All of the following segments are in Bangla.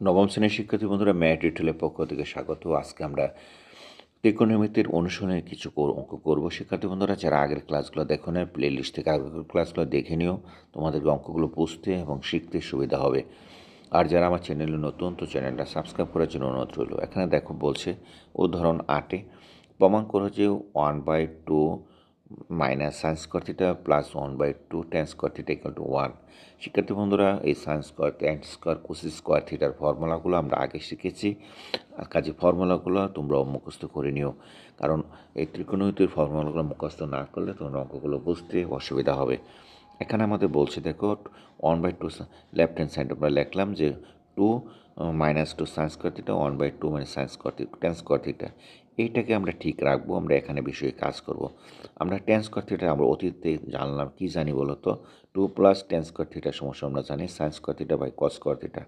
নবম শ্রেণির শিক্ষার্থী বন্ধুরা, ম্যাট রিটেলের পক্ষ থেকে স্বাগত। আজকে আমরা ত্রিকোণমিতির অনুশীলনের কিছু অঙ্ক করব। শিক্ষার্থী বন্ধুরা, যারা আগের ক্লাসগুলো দেখো না প্লে লিস্ট থেকে আগের ক্লাসগুলো দেখে নিও। তোমাদেরকে অঙ্কগুলো বুঝতে এবং শিখতে সুবিধা হবে। আর যারা আমার চ্যানেলে নতুন, তো চ্যানেলটা সাবস্ক্রাইব করার জন্য অনুরোধ রইল। এখানে দেখো বলছে, উদাহরণ আটে, প্রমাণ করো যে one by two minus sin square plus one by two tan square theta equal to one শিক্ষার্থী বন্ধুরা, এই sin square tan square cos square থিটার ফর্মুলাগুলো আমরা আগে শিখেছি। আর কাজে ফর্মুলাগুলো তোমরা মুখস্থ করে নিও। কারণ এই ত্রিকোণমিতির ফর্মুলাগুলো মুখস্থ না করলে তোমরা অঙ্কগুলো বুঝতে অসুবিধা হবে। এখানে আমাদের বলছে দেখো one by two left hand side আমরা লিখলাম যে two minus two sin square theta one by two minus sin square theta tan square theta এইটাকে আমরা ঠিক রাখব, আমরা এখানে বিষয়ে কাজ করব। আমরা টেন্স থিটা আমরা অতীতে জানলাম, কি জানি বলো তো টু প্লাস টেন স্কোয়ার থিটার সমস্যা আমরা জানি sin theta by cos theta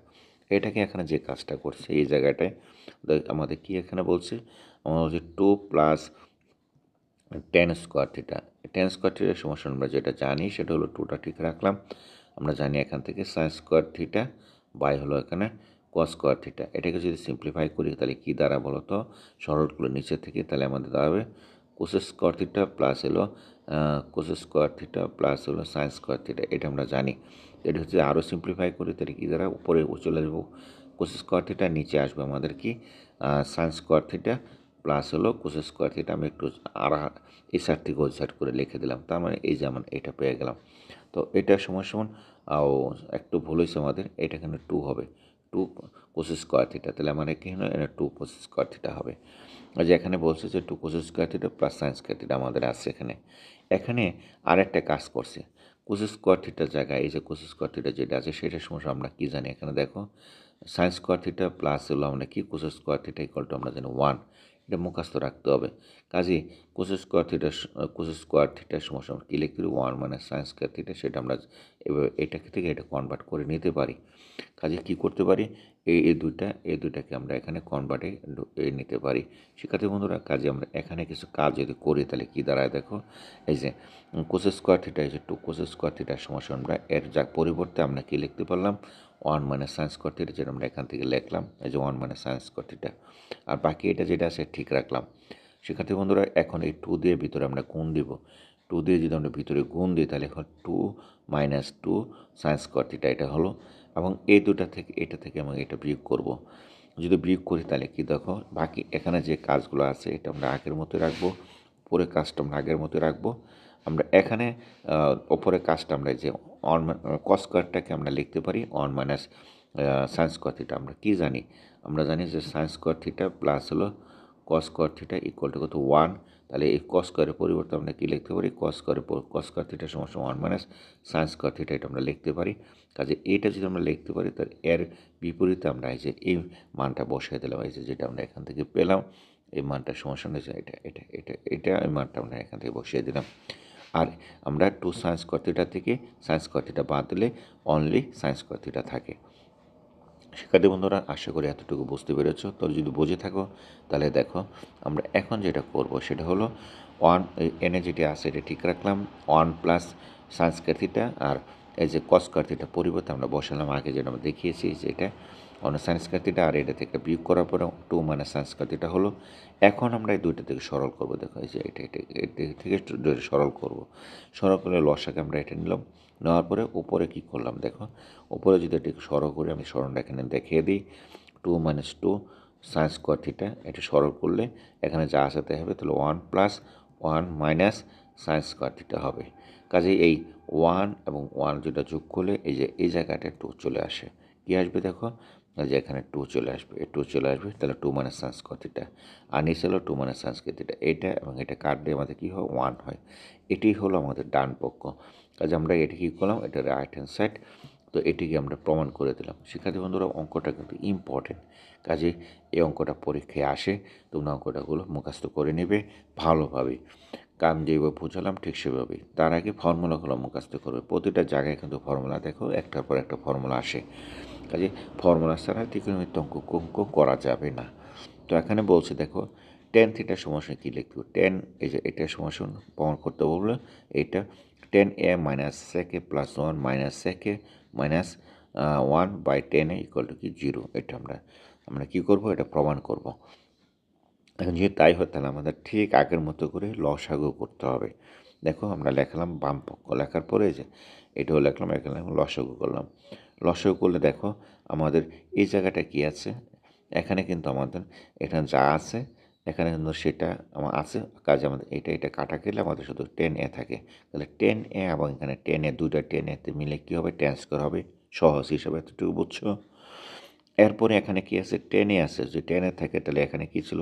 এটাকে এখানে যে কাজটা করছে, এই জায়গাটায় আমাদের কি এখানে বলছে? আমাদের হচ্ছে two plus tan square tan square সমস্যা আমরা যেটা জানি, সেটা হলো টুটা ঠিক রাখলাম। আমরা জানি এখান থেকে সায়েন্স স্কোয়ার থিটা বাই হলো এখানে কস স্কোয়ার থিটা এটাকে যদি সিম্পলিফাই করি, তাহলে কী দ্বারা বলো তো সরলগুলো নিচে থেকে তাহলে আমাদের দাঁড়াবে কোসেস স্কোয়ার থিটা প্লাস হলো কোসেস স্কোয়ার থিটা প্লাস হলো সায়েন্স স্কোয়ার থিটা এটা আমরা জানি। এটা হচ্ছে আরও সিম্পলিফাই করি, তাহলে কী দ্বারা উপরে চলে যাব। কোসেস স্কোয়ার থিটা নিচে আসবে আমাদের কি? সায়েন্স স্কোয়ার থিটা প্লাস হলো কোসেস স্কোয়ার থিটা আমি একটু আর এই সাইড থেকে ওই সাইড করে লিখে দিলাম। তার মানে এই যেমন এটা পেয়ে গেলাম। তো এটা সমান সমান একটু ভুল হয়েছে আমাদের। এটা এখানে টু হবে। টু কোসেস স্কোয়ার থিটা তাহলে আমার এখানে এটা টু কোসেস স্কোয়ার থিটা হবে। আর যে এখানে বলছে যে two cos square theta plus sin square theta আমাদের আছে এখানে। এখানে আরেকটা কাজ করছে। কোসেস স্কোয়ার থিটার জায়গায় এই যে কোসেস স্কোয়ার থিটা যেটা আছে, সেটার সমস্যা আমরা কী জানি? এখানে দেখো সায়েন্স স্কোয়ার থিটা প্লাস হলো আমরা কি? Cos square theta equal to আমরা জানি ওয়ান এটা মুখস্থ রাখতে হবে। কাজে কোসেস স্কোয়ার থিটার কোসেস স্কোয়ার থিটার আমরা কী লিখতে পারি ওয়ান মানে সায়েন্স স্কোয়ার থিটা সেটা আমরা এবার এটাকে থেকে এটা কনভার্ট করে নিতে পারি। কাজে কী করতে পারি? এই এই দুইটা, এই দুইটাকে আমরা এখানে কনভার্টে নিতে পারি। শিক্ষার্থী বন্ধুরা, কাজে আমরা এখানে কিছু কাজ যদি করি তাহলে কী দাঁড়ায় দেখো? এই যে কোসেস স্কোয়ার থিটা এই যে টু কোসেস স্কোয়ার থিটার সমস্যা আমরা এর যা পরিবর্তে আমরা কী লিখতে পারলাম? ওয়ান মানে সায়েন্স স্কোয়ার যেটা আমরা এখান থেকে লিখলাম, এই যে ওয়ান মানে সায়েন্স স্কোয়ার আর বাকি এটা যেটা আছে, ঠিক রাখলাম। শিক্ষার্থী বন্ধুরা, এখন এই টু দিয়ে ভিতরে আমরা গুণ দিব। টু দিয়ে যদি আমরা ভিতরে গুণ দিই, তাহলে এখন two minus two sin square এটা হলো। এবং এই দুটা থেকে, এটা থেকে আমরা এটা বিয়োগ করব। যদি বিয়োগ করি, তাহলে কি দেখো, বাকি এখানে যে কাজগুলো আছে, এটা আমরা আগের মতো রাখব পরে কাজটা আমরা আগের মতো রাখব। আমরা এখানে ওপরে কাজটা আমরা যে অন কস স্কোয়ারটাকে আমরা লিখতে পারি one minus sin square theta আমরা কী জানি? আমরা জানি যে সায়েন্স স্কোয়ার থিটা প্লাস হলো cos square theta equal to কত? ওয়ান তাহলে এই কস স্কোয়ারের পরিবর্তে আমরা কী লিখতে পারি? কস স্কোয়ারের কস স্কোয়ার থিটার সমস্যা one minus sin square theta এটা আমরা লিখতে পারি। কাজে এইটা যদি আমরা লিখতে পারি, তাহলে এর বিপরীতে আমরা এই যে, এই মানটা বসিয়ে দিলাম, এই যে, যেটা আমরা এখান থেকে পেলাম, এই মানটা সমস্যা নেই এটা এটা এটা এটা, এই মানটা আমরা এখান থেকে বসিয়ে দিলাম। আর আমরা টু সায়েন্স কর্তিটা থেকে সায়েন্স কর্তিটা বাদ দিলে অনলি সায়েন্স কর্তিটা থাকে। শিক্ষার্থী বন্ধুরা, আশা করি এতটুকু বুঝতে পেরেছ। তো যদি বুঝে থাকো, তাহলে দেখো, আমরা এখন যেটা করব সেটা হলো ওয়ান এনে যেটি আছে এটা ঠিক রাখলাম। ওয়ান প্লাস সায়েন্স কার্থিটা আর এই যে কস কার্থিটা পরিবর্তে আমরা বসালাম। আগে যেটা আমরা দেখিয়েছি যে এটা। অন্য আর এটা থেকে বিয়োগ করার পরে টু সায়েন্স কার্থিটা হলো। এখন আমরা এই দুইটা থেকে সরল করব, দেখো, এই যে এটা এটা এটা থেকে সরল করব, সরল করলে লসাকে আমরা এটা নিলাম। নেওয়ার পরে উপরে কী করলাম, দেখো, উপরে যদি এটি সরল করে, আমি সরলটা এখানে দেখিয়ে দিই। Two minus two sin square theta এটা সরল করলে এখানে যা আসাতে হবে, তাহলে one plus one minus sin square theta হবে। কাজেই এই ওয়ান এবং ওয়ান যেটা যোগ করলে এই যে, এই জায়গাটা টু চলে আসে। কী আসবে, দেখো যে এখানে টু চলে আসবে টু চলে আসবে, তাহলে টু সায়েন্স স্কোয়ার থিটা আর নিচে হলো টু সায়েন্স স্কোয়ার থিটা এটা? এবং এটা কাটলে আমাদের কী হয়? ওয়ান হয়। এটি হলো আমাদের ডান পক্ষ। কাজে আমরা এটি কী করলাম? এটা রাইট হ্যান্ড সাইড তো এটিকে আমরা প্রমাণ করে দিলাম। শিক্ষার্থী বন্ধুরা, অঙ্কটা কিন্তু ইম্পর্টেন্ট কাজে এই অঙ্কটা পরীক্ষায় আসে, তোমরা অঙ্কটাগুলো মুখস্থ করে নেবে ভালোভাবে। কাম যেভাবে বুঝালাম, ঠিক সেভাবেই। তার আগে ফর্মুলাগুলো মুখস্থ করবে। প্রতিটা জায়গায় কিন্তু ফর্মুলা দেখো, একটার পর একটা ফর্মুলা আসে। কাজে ফর্মুলা ছাড়া ত্রিকোণমিত অঙ্ক অঙ্ক করা যাবে না। তো এখানে বলছে, দেখো টেন থিটার সমস্যা কী লিখব টেন এই যে এটার সমস্যা প্রমাণ করতে বললে এইটা tan A minus sec plus one minus sec minus one by tan A equal to কি? জিরো এটা আমরা আমরা কী করব? এটা প্রমাণ করব। এখন যদি তাই হয়, তাহলে আমাদের ঠিক আগের মতো করে লসাগু করতে হবে। দেখো, আমরা লেখালাম বাম পক্ষ লেখার পরে যে, এটাও লেখলাম, এখানে লসাগু করলাম। লসাগু করলে দেখো আমাদের এই জায়গাটা কি আছে? এখানে কিন্তু আমাদের এখানে যা আছে, এখানে কিন্তু সেটা আমার আছে। কাজে আমাদের এটা এটা কাটা গেলে আমাদের শুধু টেন এ থাকে। তাহলে টেন এ এবং এখানে টেন এ দুইটা টেন এতে মিলে কী হবে? ট্রান্সফার হবে। সহজ হিসাবে এতটুকু বুঝছ? এরপরে এখানে কি আছে? টেনে আছে। যদি টেনে থাকে তাহলে এখানে কি ছিল?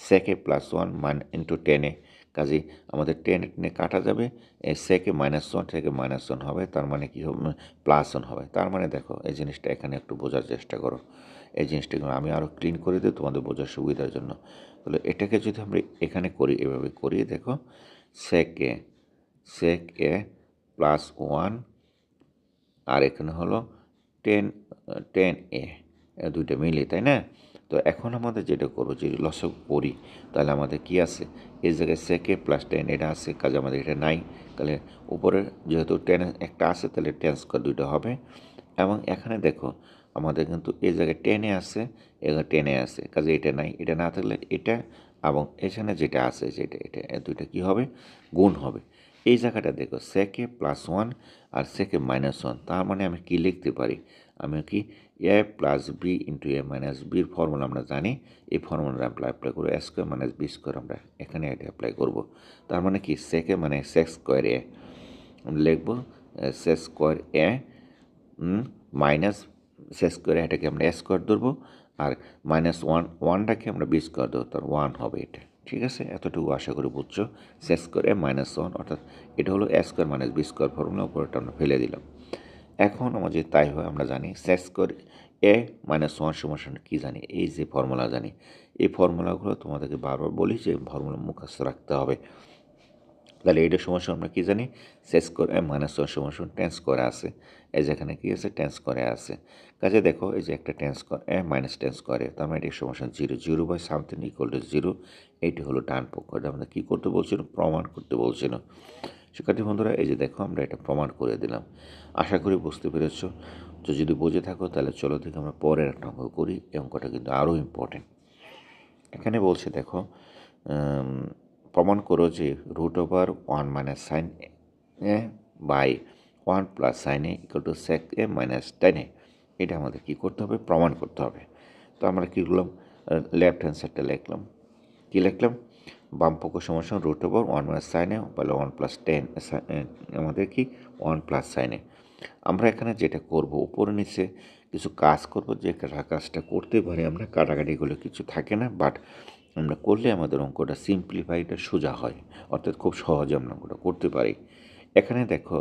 সেকে প্লাস ওয়ান মান ইন্টু টেনে কাজে আমাদের টেন টেনে কাটা যাবে সেকে মাইনাস ওয়ান থেকে মাইনাস ওয়ান হবে, তার মানে কী হবে? প্লাস ওয়ান হবে। তার মানে দেখো, এই জিনিসটা এখানে একটু বোঝার চেষ্টা করো। এই জিনিসটা আমি আরও ক্লিন করে দিই তোমাদের বোঝার সুবিধার জন্য। তাহলে এটাকে যদি আমরা এখানে করি, এভাবে করি, দেখো সেকে সেক এ প্লাস ওয়ান আর এখানে হলো টেন টেন এ দুইটা মিলে তাই না? তো এখন আমাদের যেটা করব, যদি লসক করি তাহলে আমাদের কি আছে? এই জায়গায় সেকে প্লাস টেন এটা আছে কাজে আমাদের এটা নাই তাহলে উপরে যেহেতু টেন একটা আছে তাহলে টেন স্কোয়ার দুইটা হবে এবং এখানে দেখো আমাদের কিন্তু এই জায়গায় টেনে আছে এখানে টেনে আছে কাজে এটা নাই এটা না থাকলে এটা এবং এখানে যেটা আছে যেটা এটা দুইটা কী হবে গুণ হবে এই জায়গাটা দেখো সেকে প্লাস ওয়ান আর সেকে মাইনাস ওয়ান তার মানে আমি কি লিখতে পারি আমি কি A plus B into A minus বির ফর্মুলা আমরা জানি। এই ফর্মুলাটা আমরা অ্যাপ্লাই করব A square minus B square আমরা এখানে এটা অ্যাপ্লাই করব। তার মানে কি? সেকে মানে সেক্স স্কোয়ার এ আমরা লিখব sec square A minus sec square এটাকে আমরা এ স্কোয়ার ধরবো আর মাইনাস ওয়ান ওয়ানটাকে আমরা বি স্কোয়ার ধরবো। তার ওয়ান হবে এটা। ঠিক আছে? এতটুকু আশা করি বুঝছ। Sec square A minus one অর্থাৎ এটা হলো A square minus B square formula উপরটা আমরা ফেলে দিলাম। এখন আমার যে তাই হয়, আমরা জানি। Sec square A minus one সমান কী জানি? এই যে ফর্মুলা জানি। এই ফর্মুলাগুলো তোমাদেরকে বারবার বলি যে ফর্মুলা মুখস্থ রাখতে হবে। তাহলে এইটা সমস্যা আমরা কী জানি? সেস করে এ মাইনাস ওয়ান সমান টেন্স করে আছে। এই যেখানে কী আছে? টেন্স করে আছে। কাজে দেখো, এই যে একটা টেন্স করে এ মাইনাস টেন্স করে, তার মানে এটি সমস্যা zero zero by something equal to zero এইটি হলো ডান পক্ষ। এটা আমরা কী করতে বলছিল প্রমাণ করতে বলছিল শিক্ষার্থী বন্ধুরা, এই যে দেখো, আমরা এটা প্রমাণ করে দিলাম। আশা করি বুঝতে পেরেছ। তো যদি বুঝে থাকো, তাহলে চলো দেখে আমরা পরের একটা অঙ্ক করি। এই অঙ্কটা কিন্তু আরও ইম্পর্টেন্ট এখানে বলছে দেখো প্রমাণ করো যে root over one minus sine A by one plus sine A equal to sec A minus tan A এটা আমাদের কী করতে হবে? প্রমাণ করতে হবে। তো আমরা কী করলাম? লেফট হ্যান্ড সাইডটা লিখলাম। কী লিখলাম? বাম পক্ষ সমস্যা রুট ওভার ওয়ান মাইনাস সাইনে বলে ওয়ান প্লাস টেন আমাদের কি? ওয়ান প্লাস সাইনে আমরা এখানে যেটা করব, উপরে নিচে কিছু কাজ করব, যে কাজটা করতে পারি আমরা কাটাকাটিগুলো কিছু থাকে না বাট আমরা করলে আমাদের অঙ্কটা সিম্পলিফাইটা সোজা হয়, অর্থাৎ খুব সহজে আমরা অঙ্কটা করতে পারি। এখানে দেখো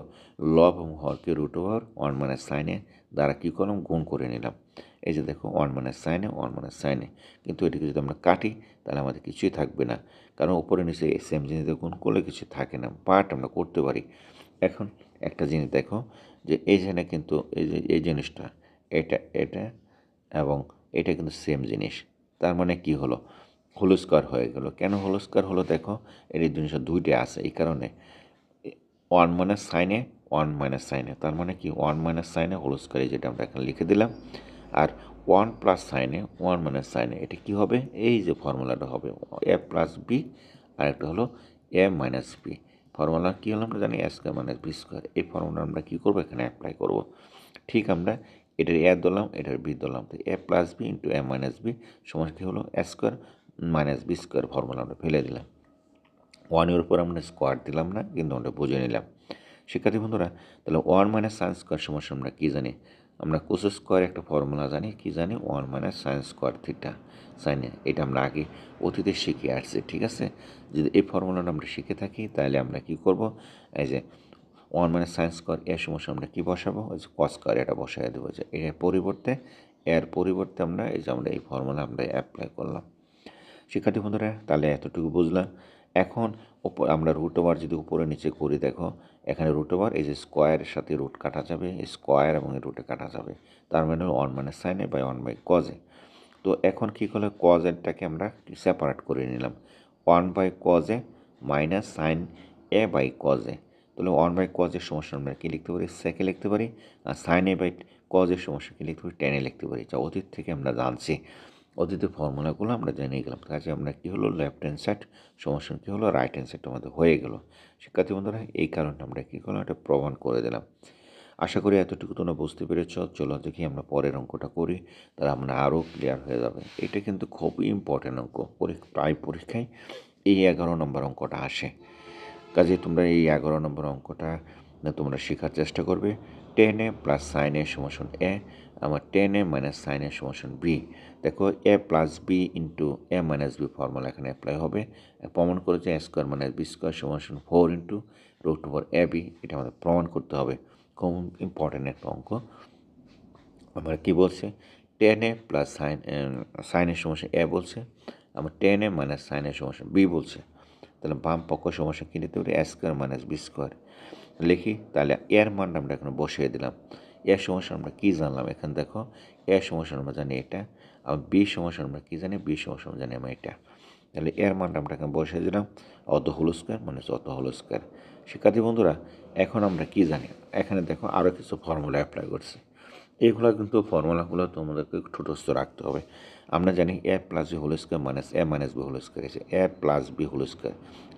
লব এবং হরকে রুট ওভার ওয়ান মাইনাস সাইনে দ্বারা কী করলাম? গুণ করে নিলাম। এই যে দেখো one minus sine A one minus sine A কিন্তু এটিকে যদি আমরা কাটি, তাহলে আমাদের কিছুই থাকবে না। কারণ উপরে নিচে সেম জিনিস গুণ করলে কিছু থাকে না। পার্ট আমরা করতে পারি। এখন একটা জিনিস দেখো, যে এইখানে কিন্তু এই যে, এই জিনিসটা, এটা এটা এবং এটা কিন্তু সেম জিনিস। তার মানে কি হলো? হোলস্কার হয়ে গেল। কেন হোলস্কার হলো? দেখো এর জিনিসটা দুইটা আছে। এই কারণে one minus sine A one minus sine A তার মানে কি? ওয়ান মাইনাস সাইনে হোলস্কারে যেটা আমরা এখানে লিখে দিলাম। আর one plus sine A one minus sine A এটা কী হবে? এই যে ফর্মুলাটা হবে। এ প্লাস বি আর একটা হলো এ মাইনাস বি ফর্মুলা কী হলো আমরা জানি? A square minus B square এই ফর্মুলা আমরা কী করব? এখানে অ্যাপ্লাই করব। ঠিক আমরা এটার এ দিলাম এটার বি দিলাম তো A plus B into A minus B সময় কী হলো? A square minus B square formula আমরা ফেলে দিলাম। ওয়ানের উপর আমরা স্কোয়ার দিলাম না, কিন্তু আমরা বুঝে নিলাম। শিক্ষার্থী বন্ধুরা, তাহলে ওয়ান মাইনাস সাইন স্কোয়ার সমস্যা আমরা কী জানি? আমরা কোস স্কোয়ার একটা ফর্মুলা জানি, কি জানি? One minus sine square theta সাইনে এটা আমরা আগে অতীতে শিখে আসছি, ঠিক আছে? যদি এই ফর্মুলাটা আমরা শিখে থাকি, তাহলে আমরা কি করব? এই যে ওয়ান মাইনাস সাইন স্কোয়ার এর সমস্যা আমরা কী বসাবো? ওই যে স্কোয়ার এটা বসাই দেবো, যে এর পরিবর্তে এর পরিবর্তে আমরা এই যে আমরা এই ফর্মুলা আমরা অ্যাপ্লাই করলাম। শিক্ষার্থী বন্ধুরা, তাহলে এতটুকু বুঝলাম। এখন ওপর আমরা রুট ওভার যদি উপরে নিচে করি, দেখো এখানে রুট ওভার এই যে স্কোয়ারের সাথে রুট কাটা যাবে স্কোয়ার এবং এই রুটে কাটা যাবে। তার মানে ওয়ান মানে সাইনে বাই ওয়ান বাই কজে তো এখন কী করলে কজেরটাকে আমরা সেপারেট করে নিলাম। One by cos A minus sine A by cos A তাহলে ওয়ান বাই কজের সমস্যা আমরা কী লিখতে পারি? সেকে লিখতে পারি। আর সাইন এ বাই কজের সমস্যা কী লিখতে পারি? টেনে লিখতে পারি। যা অতীত থেকে আমরা জানছি। অতীতের ফর্মুলাগুলো আমরা জেনে গেলাম। কাজে আমরা কী হলো? লেফট হ্যান্ড সাইড সমস্যা কী হলো? রাইট হ্যান্ড সাইড আমাদের হয়ে গেলো। শিক্ষার্থী বন্ধুরা, এই কারণে আমরা কী করলাম? এটা প্রমাণ করে দিলাম। আশা করি এতটুকু তোমরা বুঝতে পেরেছ। চলো দেখি আমরা পরের অঙ্কটা করি, তাহলে আমরা আরও ক্লিয়ার হয়ে যাবে। এটা কিন্তু খুবই ইম্পর্টেন্ট অঙ্ক। প্রায় পরীক্ষায় এই এগারো নম্বর অঙ্কটা আসে। কাজে তোমরা এই এগারো নম্বর অঙ্কটা তোমরা শেখার চেষ্টা করবে। Tan A plus sine A সমাসন A আমার tan A minus sine A সমাসন B দেখো A plus B into A minus B formula এখানে অ্যাপ্লাই হবে। প্রমাণ করেছে A square minus B square সমাসন four into root over A B এটা আমাদের প্রমাণ করতে হবে। খুব ইম্পর্টেন্ট একটা অঙ্ক। আমরা কী বলছে? টেন এ প্লাস সাইন সাইনের সমস্যা এ বলছে। আমার টেন এ মাইনাস সাইনের সমস্যা বি বলছে। তাহলে বাম পক্ষ সমস্যা কী নিতে পারি A square minus B square লিখি, তাহলে এর মানটা আমরা এখন বসিয়ে দিলাম। এর সমস্যা আমরা কী জানলাম এখানে দেখো? এর সমস্যা আমরা জানি এটা আর বি সমস্যা আমরা কী জানি? বি সমস্যা আমরা জানি আমরা এটা। তাহলে এর মানটা আমরা এখানে বসিয়ে দিলাম অত হোল স্কোয়ার মানে অত হোল স্কোয়ার। শিক্ষার্থী বন্ধুরা, এখন আমরা কি জানি? এখানে দেখো আরও কিছু ফর্মুলা অ্যাপ্লাই করছি। এগুলো কিন্তু ফর্মুলাগুলো তোমাদেরকে ঠোঁটস্থ রাখতে হবে। আমরা জানি A plus B whole square minus A minus B whole square আছে A plus B whole square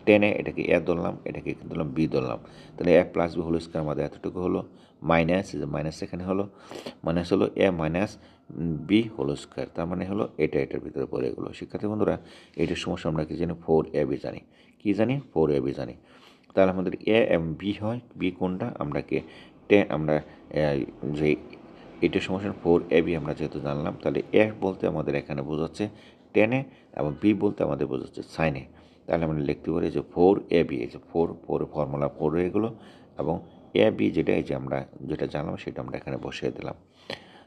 টেনে এটাকে এ ধরলাম, এটাকে ধরলাম? বি ধরলাম। তাহলে A plus B whole square আমাদের এতটুকু হলো। মাইনাস মাইনাস এখানে হলো মাইনাস হলো A minus B whole square তার মানে হলো এটা এটার ভিতরে পড়ে গেলো শিক্ষার্থী বন্ধুরা এইটার সমস্যা আমরা কি জানি? ফোর এ বি জানি। কী জানি? ফোর এ বি জানি। তাহলে আমাদের এ এম বি হয় বি কোনটা? আমরা কে? টে আমরা যে এটার সমস্যা ফোর এ বি আমরা যেহেতু জানলাম, তাহলে এ বলতে আমাদের এখানে বোঝাচ্ছে টেনে এবং বি বলতে আমাদের বোঝাচ্ছে সাইনে তাহলে আমরা লিখতে পারি যে ফোর এ বি এই যে ফোর ফোর ফর্মুলা ফোর হয়ে গেলো এবং এ বি যেটা এই যে আমরা যেটা জানলাম সেটা আমরা এখানে বসিয়ে দিলাম।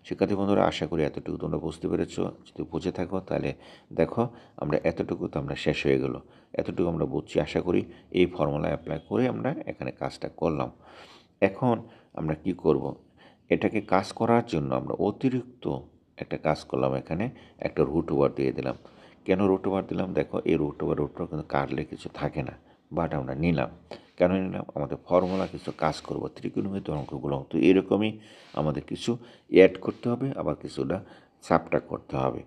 শিক্ষার্থী বন্ধুরা, আশা করি এতটুকু তোমরা বুঝতে পেরেছ। যদি বুঝে থাকো, তাহলে দেখো আমরা এতটুকু তো আমরা শেষ হয়ে গেলো। এতটুকু আমরা বুঝছি। আশা করি এই ফর্মুলা অ্যাপ্লাই করে আমরা এখানে কাজটা করলাম। এখন আমরা কি করব? এটাকে কাজ করার জন্য আমরা অতিরিক্ত একটা কাজ করলাম এখানে, একটা রুট ওভার দিয়ে দিলাম। কেন রুট ওভার দিলাম? দেখো এই রুট ওভার রুট কিন্তু কাটলে কিছু থাকে না। বাট আমরা নিলাম। কেন নিলাম? আমাদের ফর্মুলা কিছু কাজ করব ত্রিকোণমিত অঙ্কগুলো তো এরকমই আমাদের কিছু অ্যাড করতে হবে, আবার কিছুটা সাবটা করতে হবে।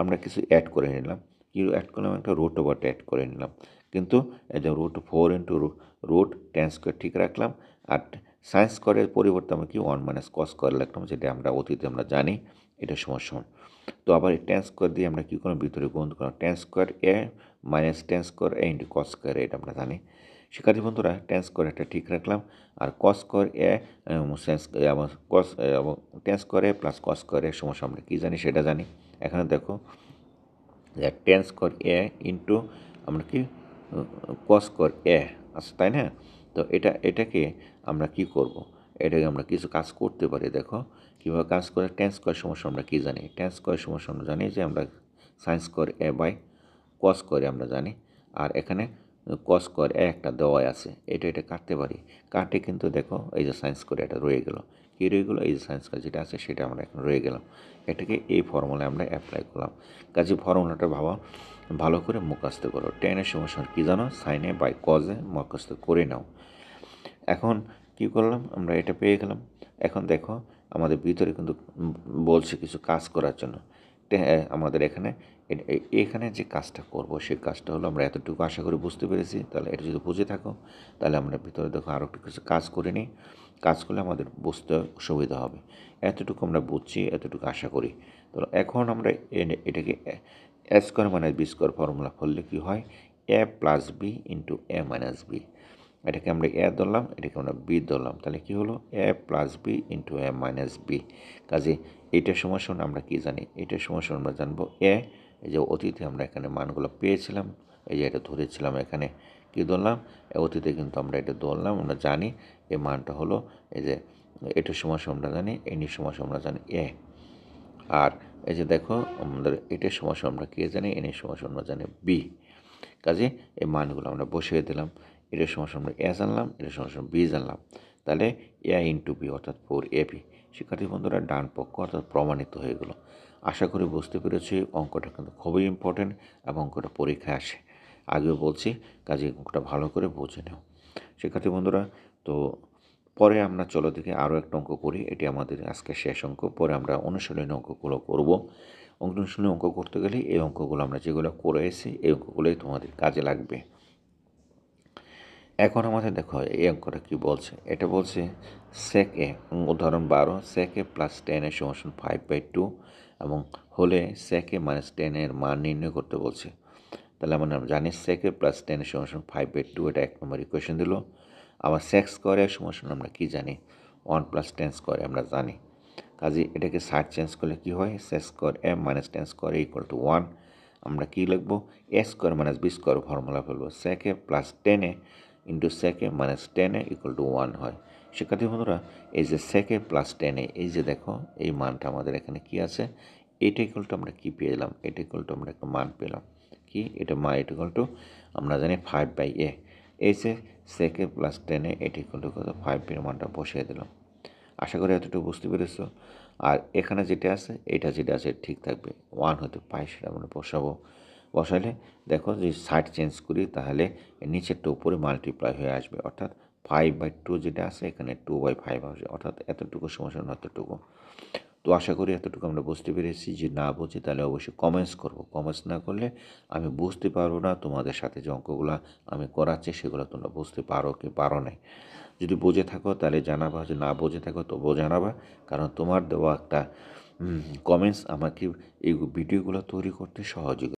আমরা কিছু অ্যাড করে নিলাম। কি অ্যাড করলাম? একটা রুট ওভারটা অ্যাড করে নিলাম। কিন্তু যে root four into root tan square ঠিক রাখলাম। আর সায়েন্স স্কোয়ারের পরিবর্তে আমরা কি ওয়ান মাইনাস কস স্কোয়ার রাখলাম যেটা আমরা অতীতে আমরা জানি, এটা সমস্যা তো আবার এই টেন স্কোয়ার দিয়ে আমরা কী করলাম? ভিতরে গুণ করলাম। Tan square A minus tan square A into cos square এটা আমরা জানি। শিক্ষার্থী বন্ধুরা টেন স্কোয়ার একটা ঠিক রাখলাম। আর কস স্কোয়ার এ সেন্স কস এবং tan square plus cos square সমস্যা আমরা কী জানি সেটা জানি। এখানে দেখো টেন স্কোয়ার এ ইন্টু আমরা কি কস স্কোয়ার এ আচ্ছা তাই না? তো এটা, এটাকে আমরা কি করব? এটাকে আমরা কিছু কাজ করতে পারি, দেখো। কীভাবে কাজ করে? টেন স্কোয়ার সমস্যা আমরা কী জানি? টেন স্কোয়ার সমস্যা আমরা জানি যে আমরা sin square A by cos করে আমরা জানি। আর এখানে কস স্কোয়ার একটা দেওয়াই আছে। এটা এটা কাটতে পারি। কাটে কিন্তু দেখো, এই যে সায়েন্স করে এটা রয়ে গেল। কী রয়ে গেলো? এই যে সায়েন্স করে যেটা আছে, সেটা আমরা এখন রয়ে গেলাম। এটাকে এই ফর্মুলায় আমরা অ্যাপ্লাই করলাম। কাজে ফর্মুলাটা ভাবা, ভালো করে মুখস্থ করো। টেনের সমস্যা কী জানো? সাইনে বাই কজে মুখস্থ করে নাও। এখন কি করলাম? আমরা এটা পেয়ে গেলাম। এখন দেখো, আমাদের ভিতরে কিন্তু বলছে কিছু কাজ করার জন্য। আমাদের এখানে এখানে যে কাজটা করব, সেই কাজটা হলো আমরা এতটুকু আশা করি বুঝতে পেরেছি। তাহলে এটা যদি বুঝে থাকো, তাহলে আমরা ভিতরে দেখো আরও কিছু কাজ করে নিই। কাজ করলে আমাদের বুঝতে সুবিধা হবে। এতটুকু আমরা বুঝছি, এতটুকু আশা করি। তো এখন আমরা এটাকে, A square minus B square formula করলে কী হয়? A plus B into A minus B. এটাকে আমরা এ ধরলাম, এটাকে আমরা বি ধরলাম। তাহলে কী হলো? A plus B into A minus B. কাজে এইটার সমস্যা আমরা কী জানি? এইটার সমস্যা আমরা জানব এ এই যে অতীতে আমরা এখানে মানগুলো পেয়েছিলাম, এই যে এটা ধরেছিলাম এখানে, কী ধরলাম? অতীতে কিন্তু আমরা এটা ধরলাম, আমরা জানি এই মানটা হলো এই যে এটার সমস্যা আমরা জানি এনি সমস্যা আমরা জানি এ। আর এই যে দেখো, আমাদের এটার সমস্যা আমরা কে জানি? এনের সমস্যা আমরা জানি বি। কাজে এই মানগুলো আমরা বসিয়ে দিলাম এটার সমস্যা আমরা এ জানলাম এটার সমস্যা বি জানলাম। তাহলে এ ইন্টু বি অর্থাৎ ফোর এ বি। শিক্ষার্থী বন্ধুরা, ডান পক্ষ অর্থাৎ প্রমাণিত হয়ে গেলো। আশা করি বুঝতে পেরেছি, অঙ্কটা কিন্তু খুবই ইম্পর্টেন্ট এবং অঙ্কটা পরীক্ষায় আসে। আগেও বলছি, কাজে অঙ্কটা ভালো করে বুঝে নেও। শিক্ষার্থী বন্ধুরা, তো পরে আমরা চলো দেখে আরও একটা অঙ্ক করি, এটি আমাদের আজকে শেষ অঙ্ক। পরে আমরা অনুশীলনী অঙ্কগুলো করব। অনুশীলনী অঙ্ক করতে গেলে এই অঙ্কগুলো আমরা যেগুলো করে এসেছি, এই অঙ্কগুলোই তোমাদের কাজে লাগবে। এখন আমাদের দেখো, এই অঙ্কটা কী বলছে? এটা বলছে সেক এ উদাহরণ বারো সেক এ প্লাস টেন এর সমান ফাইভ বাই টু এবং হলে সেক মাইনাস টেনের মান নির্ণয় করতে বলছে। তাহলে আমরা জানি সেক প্লাস টেনের সমান ফাইভ বাই টু এটা এক নম্বর ইকুয়েশন দিল। আবার সেক্স স্কোয়ারের সমান আমরা কী জানি? ওয়ান প্লাস টেন স্কোয়ারে আমরা জানি। কাজে এটাকে সাইড চেঞ্জ করলে কী হয়? Sec square M minus tan square equal to one আমরা কী লিখব? A square minus B square formula ফেলব। সেকে প্লাস টেনে ইন্টু সেকে মাইনাস টেনে ইকুয়াল টু ওয়ান হয়। শিক্ষার্থী বন্ধুরা, এই যে সেকে প্লাস টেনে এই যে দেখো, এই মানটা আমাদের এখানে কি আছে? এটা ইকুয়াল টু আমরা কী পেলাম এটা ইকুয়াল টু আমরা একটা মান পেলাম। কি? এটা মা, এটা ইকুয়াল টু আমরা জানি ফাইভ বাই এ এই যে সেকে প্লাস টেনে এটি ইকুয়াল টু কত? ফাইভ এর মানটা বসিয়ে দিলাম। আশা করি এতটুকু বুঝতে পেরেছ। আর এখানে যেটা আছে, এটা যেটা আছে ঠিক থাকবে। ওয়ান হতে পাই সেটা আমরা বসাবো। বসালে দেখো যদি সাইড চেঞ্জ করি, তাহলে নিচেরটা উপরে মাল্টিপ্লাই হয়ে আসবে। অর্থাৎ ফাইভ বাই টু যেটা আছে, এখানে টু বাই ফাইভ আসবে অর্থাৎ এতটুকু সমস্যা না এতটুকু। তো আশা করি এতটুকু আমরা বুঝতে পেরেছি যে না বুঝি তাহলে অবশ্যই কমেন্টস করব। কমেন্টস না করলে আমি বুঝতে পারব না, তোমাদের সাথে যে অঙ্কগুলো আমি করাচ্ছি সেগুলো তোমরা বুঝতে পারো কি পারো নাই। যদি বুঝে থাকো তাহলে জানাবা যে না বুঝে থাকো তবুও জানাবা। কারণ তোমার দেওয়া একটা কমেন্টস আমাকে এই ভিডিওগুলো তৈরি করতে সহযোগিতা